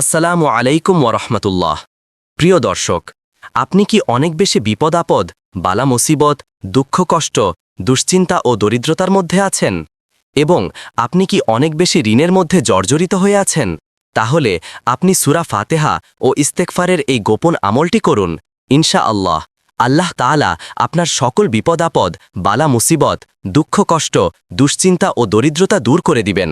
আসসালামু আলাইকুম ওরহমতুল্লাহ প্রিয় দর্শক, আপনি কি অনেক বেশি বিপদ আপদ, বালা মুসিবত, দুঃখ কষ্ট, দুশ্চিন্তা ও দরিদ্রতার মধ্যে আছেন? এবং আপনি কি অনেক বেশি ঋণের মধ্যে জর্জরিত হয়ে আছেন? তাহলে আপনি সুরা ফাতেহা ও ইস্তেকফারের এই গোপন আমলটি করুন। ইনশা আল্লাহ আল্লাহ তাআলা আপনার সকল বিপদ আপদ, বালা মুসিবত, দুঃখ কষ্ট, দুশ্চিন্তা ও দরিদ্রতা দূর করে দিবেন।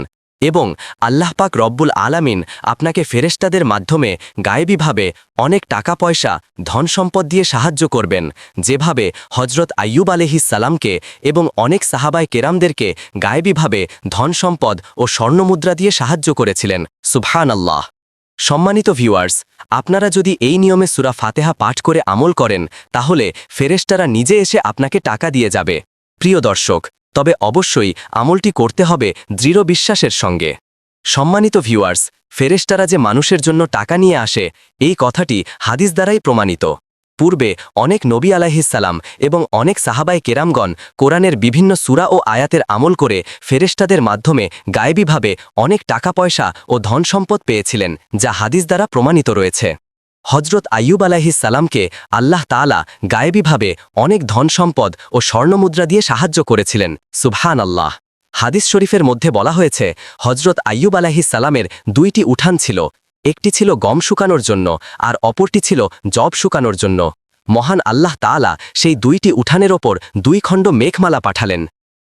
এবং আল্লাহ পাক রব্বুল আলামিন আপনাকে ফেরেশতাদের মাধ্যমে গায়েবীভাবে অনেক টাকা পয়সা, ধন সম্পদ দিয়ে সাহায্য করবেন, যেভাবে হজরত আইয়ুব সালামকে এবং অনেক সাহাবায় কেরামদেরকে গায়েবীভাবে ধন সম্পদ ও স্বর্ণমুদ্রা দিয়ে সাহায্য করেছিলেন। সুবহান আল্লাহ সম্মানিত ভিউয়ার্স, আপনারা যদি এই নিয়মে সুরা ফাতেহা পাঠ করে আমল করেন, তাহলে ফেরেশতারা নিজে এসে আপনাকে টাকা দিয়ে যাবে। প্রিয় দর্শক তবে অবশ্যই আমলটি করতে হবে দৃঢ় বিশ্বাসের সঙ্গে। সম্মানিত ভিউয়ার্স ফেরেশতারা যে মানুষের জন্য টাকা নিয়ে আসে, এই কথাটি হাদিস দ্বারাই প্রমাণিত। পূর্বে অনেক নবী আলাহিসাল্লাম এবং অনেক সাহাবায় কেরামগণ কোরআনের বিভিন্ন সুরা ও আয়াতের আমল করে ফেরেশতাদের মাধ্যমে গায়েবীভাবে অনেক টাকা পয়সা ও ধন সম্পদ পেয়েছিলেন, যা হাদিস দ্বারা প্রমাণিত রয়েছে। হজরত আইয়ুব সালামকে আল্লাহ তালা গায়েবীভাবে অনেক ধন সম্পদ ও স্বর্ণমুদ্রা দিয়ে সাহায্য করেছিলেন। সুবহান আল্লাহ হাদিস শরীফের মধ্যে বলা হয়েছে হজরত আইয়ুব সালামের দুইটি উঠান ছিল, একটি ছিল গম শুকানোর জন্য আর অপরটি ছিল জব শুকানোর জন্য। মহান আল্লাহ তাআলা সেই দুইটি উঠানের ওপর দুই খণ্ড মেঘমালা পাঠালেন।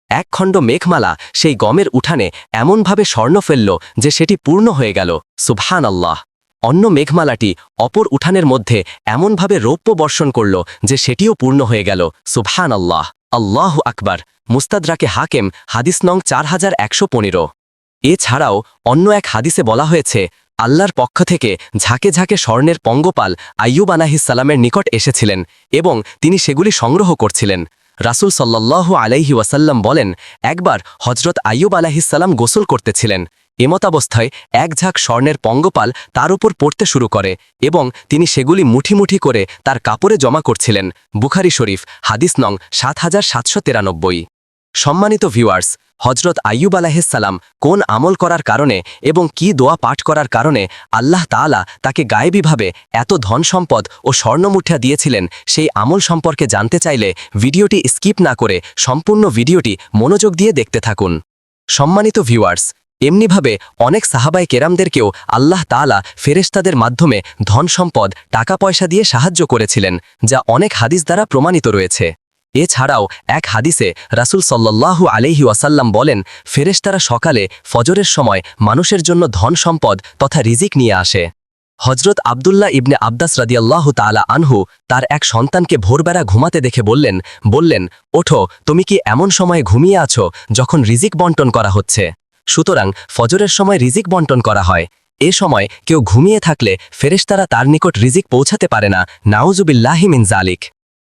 এক খণ্ড মেঘমালা সেই গমের উঠানে এমনভাবে স্বর্ণ ফেলল যে সেটি পূর্ণ হয়ে গেল। সুবহান আল্লাহ অন্য মেঘমালাটি অপর উঠানের মধ্যে এমনভাবে রৌপ্য বর্ষণ করল যে সেটিও পূর্ণ হয়ে গেল। সুবহান আল্লাহ আল্লাহ আকবার। মুস্তাদরাকে হাকেম, হাদিস নং চার হাজার একশো পনেরো। এছাড়াও অন্য এক হাদিসে বলা হয়েছে, আল্লাহর পক্ষ থেকে ঝাঁকে ঝাঁকে স্বর্ণের পঙ্গপাল আইয়ুব আলাহিসাল্লামের নিকট এসেছিলেন এবং তিনি সেগুলি সংগ্রহ করছিলেন। রাসুল সাল্লাল্লাহু আলাইহি ওয়াসাল্লাম বলেন, একবার হজরত আইয়ুব আলাহিসাল্লাম গোসল করতেছিলেন এমতাবস্থায় এক ঝাঁক স্বর্ণের পঙ্গপাল তার উপর পড়তে শুরু করে এবং তিনি সেগুলি মুঠি মুঠি করে তার কাপড়ে জমা করছিলেন। বুখারি শরীফ, হাদিস নং সাত হাজার সাতশো তেরানব্বই। সম্মানিত ভিউয়ার্স হজরত আইয়ুব আলাহিসাল্লাম কোন আমল করার কারণে এবং কি দোয়া পাঠ করার কারণে আল্লাহ তাআলা তাকে গায়েবীভাবে এত ধন সম্পদ ও স্বর্ণমুঠা দিয়েছিলেন সেই আমল সম্পর্কে জানতে চাইলে ভিডিওটি স্কিপ না করে সম্পূর্ণ ভিডিওটি মনোযোগ দিয়ে দেখতে থাকুন। সম্মানিত ভিউয়ার্স এমনিভাবে অনেক সাহাবাই কেরামদেরকেও আল্লাহ তাআলা ফেরেশতাদের মাধ্যমে ধন সম্পদ টাকা পয়সা দিয়ে সাহায্য করেছিলেন, যা অনেক হাদিস দ্বারা প্রমাণিত রয়েছে। এছাড়াও এক হাদিসে রাসুল সাল্লাল্লাহু আলাইহি ওয়াসাল্লাম বলেন, ফেরেশতারা সকালে ফজরের সময় মানুষের জন্য ধন সম্পদ তথা রিজিক নিয়ে আসে। হজরত আবদুল্লাহ ইবনে আব্দাস রাদিয়াল্লাহু তাআলা আনহু তার এক সন্তানকে ভোরবেলা ঘুমাতে দেখে বললেন বললেন, ওঠো, তুমি কি এমন সময়ে ঘুমিয়ে আছো যখন রিজিক বন্টন করা হচ্ছে? সুতরাং ফজরের সময় রিজিক বন্টন করা হয়। এ সময় কেউ ঘুমিয়ে থাকলে ফেরেশতারা তার নিকট রিজিক পৌঁছাতে পারে না। নাউজুবিল্লাহিমিন জালিক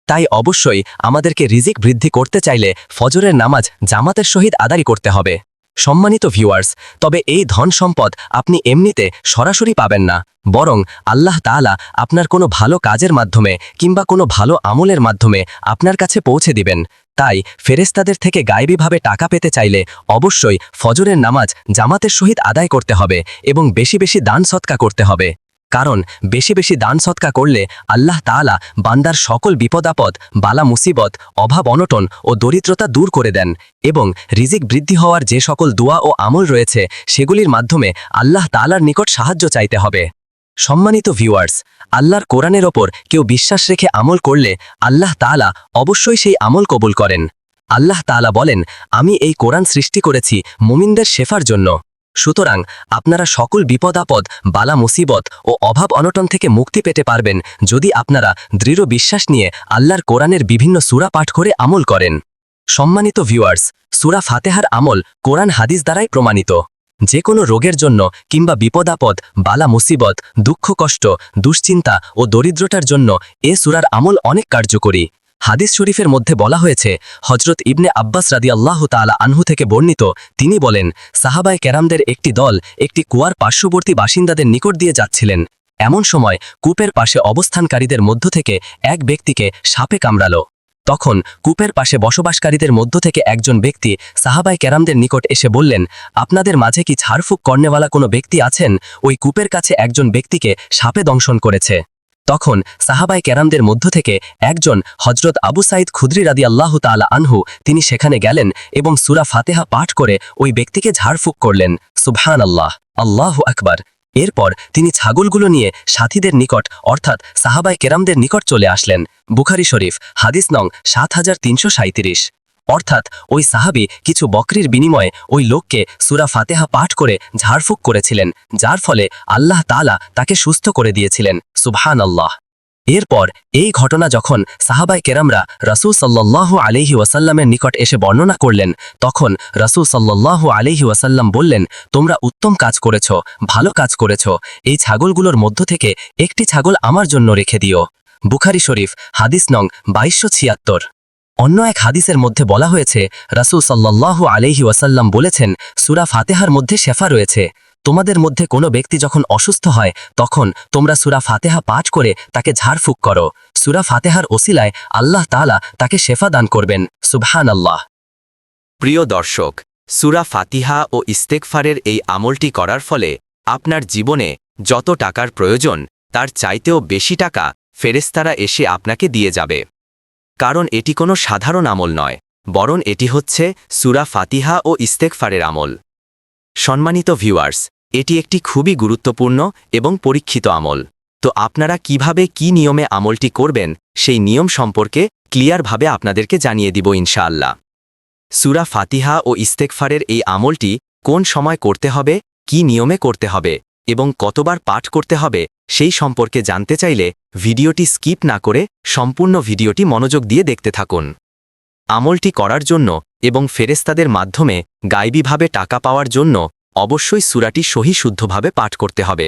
তাই অবশ্যই আমাদেরকে রিজিক বৃদ্ধি করতে চাইলে ফজরের নামাজ জামাতের সহিত আদারি করতে হবে। সম্মানিত ভিউয়ার্স তবে এই ধন সম্পদ আপনি এমনিতে সরাসরি পাবেন না। বরং আল্লাহ তালা আপনার কোনো ভালো কাজের মাধ্যমে কিংবা কোনো ভালো আমলের মাধ্যমে আপনার কাছে পৌঁছে দিবেন। তাই ফেরেস্তাদের থেকে গায়েবীভাবে টাকা পেতে চাইলে অবশ্যই ফজরের নামাজ জামাতের সহিত আদায় করতে হবে এবং বেশি বেশি দান সৎকা করতে হবে। কারণ বেশি বেশি দান সৎকা করলে আল্লাহ তাআলা বান্দার সকল বিপদাপদ বালা মুসিবত, অভাব অনটন ও দরিদ্রতা দূর করে দেন এবং রিজিক বৃদ্ধি হওয়ার যে সকল দোয়া ও আমল রয়েছে সেগুলির মাধ্যমে আল্লাহ তাআলার নিকট সাহায্য চাইতে হবে। সম্মানিত ভিউয়ার্স, আল্লাহর কোরআনের ওপর কেউ বিশ্বাস রেখে আমল করলে আল্লাহ তাআলা অবশ্যই সেই আমল কবুল করেন। আল্লাহ তাআলা বলেন, আমি এই কোরআন সৃষ্টি করেছি মুমিনদের শেফার জন্য। সুতরাং আপনারা সকল বিপদ, আপদ, বালা, মুসিবত ও অভাব অনটন থেকে মুক্তি পেতে পারবেন যদি আপনারা দৃঢ় বিশ্বাস নিয়ে আল্লাহর কোরআনের বিভিন্ন সুরা পাঠ করে আমল করেন। সম্মানিত ভিউয়ার্স সুরা ফাতেহার আমল কোরআন হাদিস দ্বারাই প্রমাণিত। যে কোনো রোগের জন্য কিংবা বিপদাপদ বালা, মুসিবত, দুঃখ, কষ্ট, দুশ্চিন্তা ও দরিদ্রতার জন্য এ সুরার আমল অনেক কার্যকরী। হাদিস শরীফের মধ্যে বলা হয়েছে হজরত ইবনে আব্বাস রাদি আল্লাহ তালা আনহু থেকে বর্ণিত, তিনি বলেন, সাহাবায় ক্যারামদের একটি দল একটি কুয়ার পার্শ্ববর্তী বাসিন্দাদের নিকট দিয়ে যাচ্ছিলেন। এমন সময় কূপের পাশে অবস্থানকারীদের মধ্য থেকে এক ব্যক্তিকে সাপে কামড়াল। তখন কূপের পাশে বসবাসকারীদের মধ্য থেকে একজন ব্যক্তি সাহাবাই ক্যারামদের নিকট এসে বললেন, আপনাদের মাঝে কি ঝাড়ফুঁক কর্নেওয়ালা কোনো ব্যক্তি আছেন? ওই কূপের কাছে একজন ব্যক্তিকে সাপে দংশন করেছে। তখন সাহাবাই কেরামদের মধ্য থেকে একজন হজরত আবু সাইদ খুদ্রি রাদি আল্লাহ তালা আনহু তিনি সেখানে গেলেন এবং সুরা ফাতেহা পাঠ করে ওই ব্যক্তিকে ঝাড়ফুঁক করলেন। সুবহান আল্লাহ আল্লাহ আকবার। এরপর তিনি ছাগলগুলো নিয়ে সাথীদের নিকট, অর্থাৎ সাহাবাই কেরামদের নিকট চলে আসলেন। বুখারি শরীফ, হাদিস নং সাত হাজার তিনশো সাঁত্রিশ অর্থাৎ ওই সাহাবি কিছু বকরির বিনিময়ে ওই লোককে সুরা ফাতেহা পাঠ করে ঝাড়ফুঁক করেছিলেন, যার ফলে আল্লাহ তালা তাকে সুস্থ করে দিয়েছিলেন। সুবহান আল্লাহ এরপর এই ঘটনা যখন সাহাবাই কেরামরা রসুল সাল্লাল্লাহু আলিহি ওয়াসাল্লামের নিকট এসে বর্ণনা করলেন, তখন রসুল সাল্লাল্লাহু আলিহি ওয়াসাল্লাম বললেন, তোমরা উত্তম কাজ করেছ, ভালো কাজ করেছ। এই ছাগলগুলোর মধ্য থেকে একটি ছাগল আমার জন্য রেখে দিও। বুখারি শরীফ, হাদিস নং বাইশশো ছিয়াত্তর। অন্য এক হাদিসের মধ্যে বলা হয়েছে, রাসুল সাল্লাল্লাহু আলাইহি ওয়াসাল্লাম বলেছেন, সুরা ফাতেহার মধ্যে শেফা রয়েছে। তোমাদের মধ্যে কোনো ব্যক্তি যখন অসুস্থ হয়, তখন তোমরা সুরা ফাতেহা পাঠ করে তাকে ঝাড়ফুঁক করো। সুরা ফাতেহার ওসিলায় আল্লাহ তালা তাকে শেফা দান করবেন। সুবহান আল্লাহ প্রিয় দর্শক, সুরা ফাতিহা ও ইস্তেকফারের এই আমলটি করার ফলে আপনার জীবনে যত টাকার প্রয়োজন, তার চাইতেও বেশি টাকা ফেরেস্তারা এসে আপনাকে দিয়ে যাবে। কারণ এটি কোনো সাধারণ আমল নয়, বরং এটি হচ্ছে সুরা ফাতিহা ও ইস্তেকফারের আমল। সম্মানিত ভিউয়ার্স, এটি একটি খুবই গুরুত্বপূর্ণ এবং পরীক্ষিত আমল। তো আপনারা কীভাবে কি নিয়মে আমলটি করবেন, সেই নিয়ম সম্পর্কে ক্লিয়ারভাবে আপনাদেরকে জানিয়ে দিব ইনশাআল্লাহ। সুরা ফাতিহা ও ইস্তেকফারের এই আমলটি কোন সময় করতে হবে, কি নিয়মে করতে হবে এবং কতবার পাঠ করতে হবে, সেই সম্পর্কে জানতে চাইলে ভিডিওটি স্কিপ না করে সম্পূর্ণ ভিডিওটি মনোযোগ দিয়ে দেখতে থাকুন। আমলটি করার জন্য এবং ফেরেস্তাদের মাধ্যমে গাইবীভাবে টাকা পাওয়ার জন্য অবশ্যই সুরাটি সহি শুদ্ধভাবে পাঠ করতে হবে।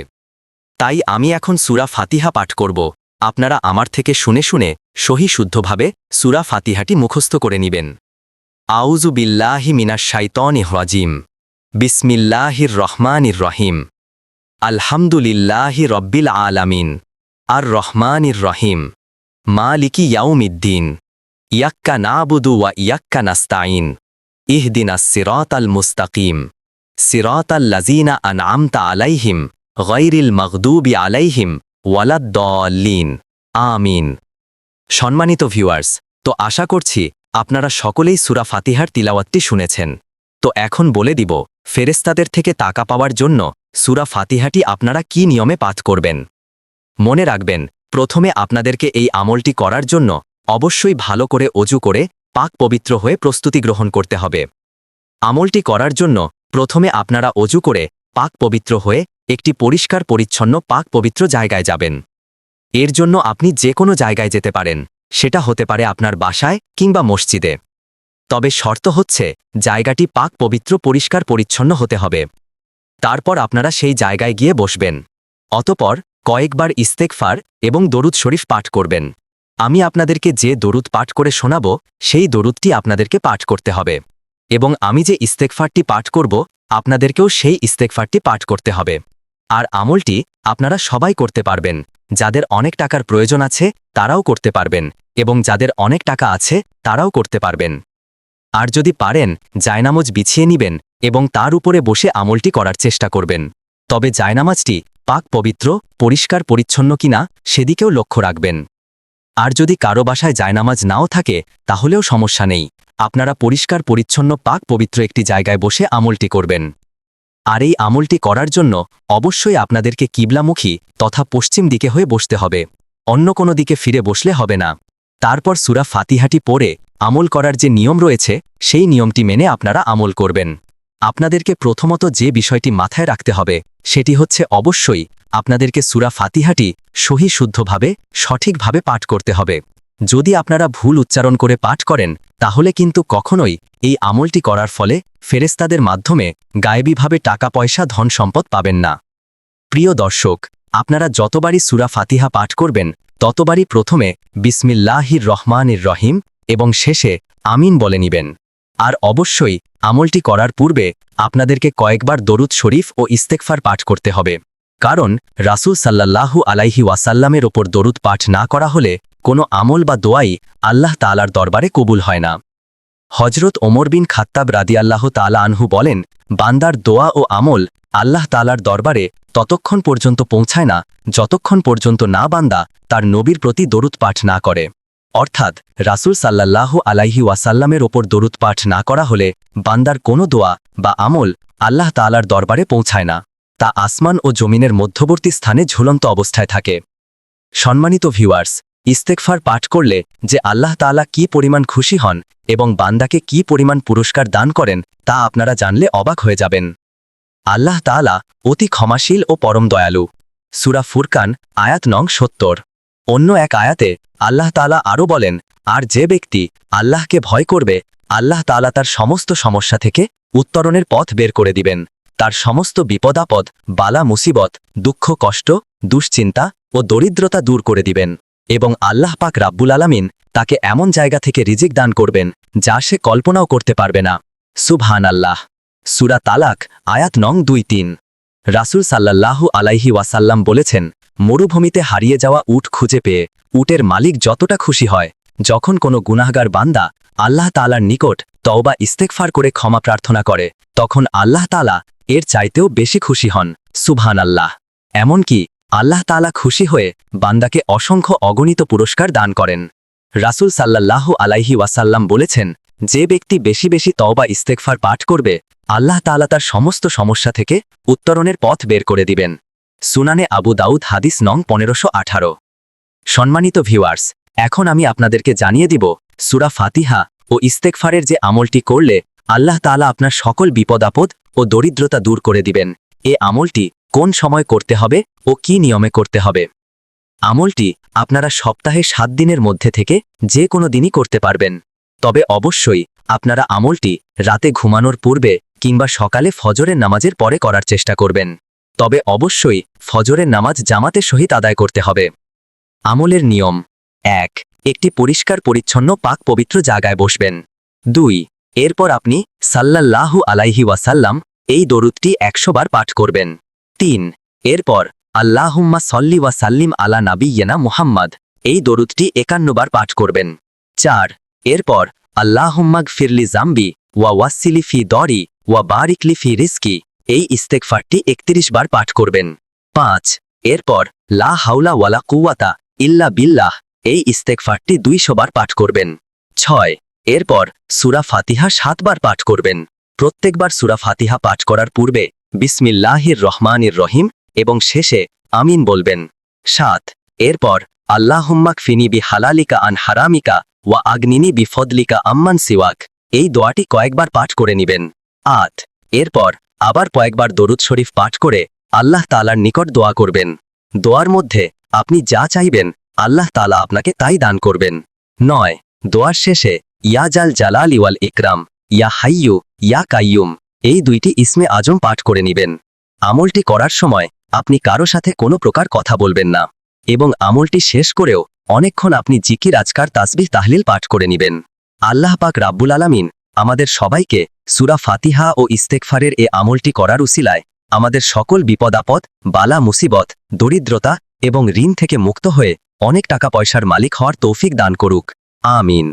তাই আমি এখন সুরা ফাতিহা পাঠ করব। আপনারা আমার থেকে শুনে শুনে সহি শুদ্ধভাবে সুরা ফাতিহাটি মুখস্থ করে নিবেন। আউজু বিল্লাহি মিনাশ শাইতন রাজিম। বিসমিল্লাহির রহমানির রহিম। আলহামদুলিল্লাহি রব্বিল আলামিন। আর রহমানির রহিম। মালিকি ইয়াউমিদ্দিন। ইয়াক্কা নাবুদু ওয়া ইয়াক্কা নাস্তাইন ইহদিনাস সিরাতাল মুস্তাকিম। সিরাতাল লাজিনা আনআমতা আলাইহিম গৈরিল মগদুবি আলাইহিম ওয়ালাদ্দলিন আমিন। সম্মানিত ভিউয়ার্স, তো আশা করছি আপনারা সকলেই সুরা ফাতিহার তিলাওয়াতটি শুনেছেন। তো এখন বলে দিব ফেরেস্তাদের থেকে টাকা পাওয়ার জন্য সুরা ফাতিহাটি আপনারা কি নিয়মে পাঠ করবেন? মনে রাখবেন, প্রথমে আপনাদেরকে এই আমলটি করার জন্য অবশ্যই ভালো করে অজু করে পাক পবিত্র হয়ে প্রস্তুতি গ্রহণ করতে হবে। আমলটি করার জন্য প্রথমে আপনারা অজু করে পাক পবিত্র হয়ে একটি পরিষ্কার পরিচ্ছন্ন পাক পবিত্র জায়গায় যাবেন। এর জন্য আপনি যে কোনো জায়গায় যেতে পারেন, সেটা হতে পারে আপনার বাসায় কিংবা মসজিদে। তবে শর্ত হচ্ছে জায়গাটি পাক পবিত্র, পরিষ্কার, পরিচ্ছন্ন হতে হবে। তারপর আপনারা সেই জায়গায় গিয়ে বসবেন। অতপর কয়েকবার ইস্তেকফার এবং দরুদ শরীফ পাঠ করবেন। আমি আপনাদেরকে যে দরুদ পাঠ করে শোনাব, সেই দরুদটি আপনাদেরকে পাঠ করতে হবে। এবং আমি যে ইস্তেকফারটি পাঠ করব, আপনাদেরকেও সেই ইস্তেকফারটি পাঠ করতে হবে। আর আমলটি আপনারা সবাই করতে পারবেন। যাদের অনেক টাকার প্রয়োজন আছে, তারাও করতে পারবেন। এবং যাদের অনেক টাকা আছে, তারাও করতে পারবেন। আর যদি পারেন, জায়নামজ বিছিয়ে নিবেন এবং তার উপরে বসে আমলটি করার চেষ্টা করবেন। তবে জায়নামাজটি পাক পবিত্র, পরিষ্কার, পরিচ্ছন্ন কিনা, সেদিকেও লক্ষ্য রাখবেন। আর যদি কারও বাসায় জায়নামাজ নাও থাকে, তাহলেও সমস্যা নেই। আপনারা পরিষ্কার, পরিচ্ছন্ন, পাক, পবিত্র একটি জায়গায় বসে আমলটি করবেন। আর এই আমলটি করার জন্য অবশ্যই আপনাদেরকে কিবলামুখী তথা পশ্চিম দিকে হয়ে বসতে হবে। অন্য কোনো দিকে ফিরে বসলে হবে না। তারপর সুরা ফাতিহাটি পড়ে আমল করার যে নিয়ম রয়েছে, সেই নিয়মটি মেনে আপনারা আমল করবেন। আপনাদেরকে প্রথমত যে বিষয়টি মাথায় রাখতে হবে, সেটি হচ্ছে অবশ্যই আপনাদেরকে সুরা ফাতিহাটি সহি শুদ্ধভাবে সঠিকভাবে পাঠ করতে হবে। যদি আপনারা ভুল উচ্চারণ করে পাঠ করেন, তাহলে কিন্তু কখনোই এই আমলটি করার ফলে ফেরেস্তাদের মাধ্যমে গায়েবীভাবে টাকা পয়সা ধন সম্পদ পাবেন না। প্রিয় দর্শক, আপনারা যতবারই সুরা ফাতিহা পাঠ করবেন, ততবারই প্রথমে বিসমিল্লাহির রহমানির রহিম এবং শেষে আমিন বলে নিবেন। আর অবশ্যই আমলটি করার পূর্বে আপনাদেরকে কয়েকবার দরুদ শরীফ ও ইস্তেকফার পাঠ করতে হবে। কারণ রাসূল সাল্লাল্লাহু আলাইহি ওয়াসাল্লামের ওপর দরুদ পাঠ না করা হলে কোনো আমল বা দোয়াই আল্লাহ তালার দরবারে কবুল হয় না। হজরত ওমর বিন খাত্তাব রাদিয়াল্লাহ তালা আনহু বলেন, বান্দার দোয়া ও আমল আল্লাহ তালার দরবারে ততক্ষণ পর্যন্ত পৌঁছায় না, যতক্ষণ পর্যন্ত না বান্দা তার নবীর প্রতি দরুদ পাঠ না করে। অর্থাৎ রাসূল সাল্লাল্লাহ আলাইহি ওয়াসাল্লামের ওপর দরুদ পাঠ না করা হলে বান্দার কোনো দোয়া বা আমল আল্লাহ তালার দরবারে পৌঁছায় না। তা আসমান ও জমিনের মধ্যবর্তী স্থানে ঝুলন্ত অবস্থায় থাকে। সম্মানিত ভিউয়ার্স ইস্তেকফার পাঠ করলে যে আল্লাহ তাআলা কি পরিমাণ খুশি হন এবং বান্দাকে কি পরিমাণ পুরস্কার দান করেন তা আপনারা জানলে অবাক হয়ে যাবেন। আল্লাহ তাআলা অতি ক্ষমাশীল ও পরম দয়ালু। সুরা ফুরকান, আয়াত নং সত্তর। অন্য এক আয়াতে আল্লাহ তাআলা আরও বলেন, আর যে ব্যক্তি আল্লাহকে ভয় করবে, আল্লাহ তাআলা তার সমস্ত সমস্যা থেকে উত্তরণের পথ বের করে দিবেন। তার সমস্ত বিপদাপদ, বালা মুসিবত, দুঃখ কষ্ট, দুশ্চিন্তা ও দরিদ্রতা দূর করে দিবেন। এবং আল্লাহ পাক রাব্বুল আলামিন তাকে এমন জায়গা থেকে রিজিক দান করবেন, যা সে কল্পনাও করতে পারবে না। সুবহান আল্লাহ সুরা তালাক, আয়াত নং দুই তিন। রাসূল সাল্লাল্লাহু আলাইহি ওয়াসাল্লাম বলেছেন, মরুভূমিতে হারিয়ে যাওয়া উট খুঁজে পেয়ে উটের মালিক যতটা খুশি হয়, যখন কোনো গুনাহগার বান্দা আল্লাহ তালার নিকট তওবা ইস্তেকফার করে ক্ষমা প্রার্থনা করে, তখন আল্লাহ তালা এর চাইতেও বেশি খুশি হন। সুবহান আল্লাহ এমনকি আল্লাহ তালা খুশি হয়ে বান্দাকে অসংখ্য অগণিত পুরস্কার দান করেন। রাসূল সাল্লাল্লাহু আলাইহি ওয়াসাল্লাম বলেছেন, যে ব্যক্তি বেশি বেশি তওবা ইস্তেকফার পাঠ করবে, আল্লাহ তাআলা তার সমস্ত সমস্যা থেকে উত্তরণের পথ বের করে দিবেন। সুনানে আবু দাউদ হাদিস নং পনেরোশো আঠারো। সম্মানিত ভিউয়ার্স, এখন আমি আপনাদেরকে জানিয়ে দিব, সুরা ফাতিহা ও ইস্তেকফারের যে আমলটি করলে আল্লাহ তাআলা আপনার সকল বিপদ, আপদ ও দরিদ্রতা দূর করে দিবেন। এ আমলটি কোন সময় করতে হবে ও কি নিয়মে করতে হবে? আমলটি আপনারা সপ্তাহে সাত দিনের মধ্যে থেকে যে কোনো দিনই করতে পারবেন। তবে অবশ্যই আপনারা আমলটি রাতে ঘুমানোর পূর্বে কিংবা সকালে ফজরের নামাজের পরে করার চেষ্টা করবেন। তবে অবশ্যই ফজরের নামাজ জামাতের সহিত আদায় করতে হবে। আমলের নিয়ম। এক, একটি পরিষ্কার, পরিচ্ছন্ন, পাক, পবিত্র জায়গায় বসবেন। দুই এরপর আপনি সাল্লাল্লাহু আলাইহি ওয়াসাল্লাম এই দরুদটি একশো বার পাঠ করবেন। তিন, এরপর আল্লাহুম্মা সল্লি ওয়া সাল্লিম আলা নাবিয়্যেনা মুহাম্মদ এই দরুদটি একান্নবার পাঠ করবেন। চার, এরপর আল্লাহুম্মাগ ফিরলি জাম্বি ওয়া ওয়াসিলি ফি দরি ওয়া বারিকলি ফি রিস্কি এই ইস্তেকফারটি একত্রিশ বার পাঠ করবেন। পাঁচ, এরপর লা হাউলা ওয়ালা কুওয়াতা ইল্লা বিল্লাহ এই ইস্তেকফারটি দুইশো বার পাঠ করবেন। ছয় এরপর সুরা ফাতিহা সাতবার পাঠ করবেন। প্রত্যেকবার সুরা ফাতিহা পাঠ করার পূর্বে বিসমিল্লাহির রহমানির রহিম এবং শেষে আমিন বলবেন। সাত, এরপর আল্লাহুম্মাক ফিনি বি হালালিকা আন হারামিকা ওয়া আগ্নিনি বিফদলিকা আম্মান সিওয়াক। এই দোয়াটি কয়েকবার পাঠ করে নিবেন। আট, এরপর আবার কয়েকবার দরুদ শরীফ পাঠ করে আল্লাহ তালার নিকট দোয়া করবেন। দোয়ার মধ্যে আপনি যা চাইবেন, আল্লাহ তালা আপনাকে তাই দান করবেন। নয়, দোয়ার শেষে ইয়া জাল জালাল ইওয়াল ইকরাম, ইয়া হাইয়ু, ইয়া কাইয়ুম, এই দুইটি ইসমে আজম পাঠ করে নিবেন। আমলটি করার সময় আপনি কারও সাথে কোনো প্রকার কথা বলবেন না এবং আমলটি শেষ করেও অনেকক্ষণ আপনি জিকির, আজকার, তাসবিহ, তাহলিল পাঠ করে নিবেন। আল্লাহ পাক রাব্বুল আলামিন আমাদের সবাইকে সুরা ফাতিহা ও ইস্তেকফারের এ আমলটি করার উসিলায় আমাদের সকল বিপদাপদ, বালা, মুসিবত, দরিদ্রতা এবং ঋণ থেকে মুক্ত হয়ে অনেক টাকা পয়সার মালিক হওয়ার তৌফিক দান করুক। আমিন।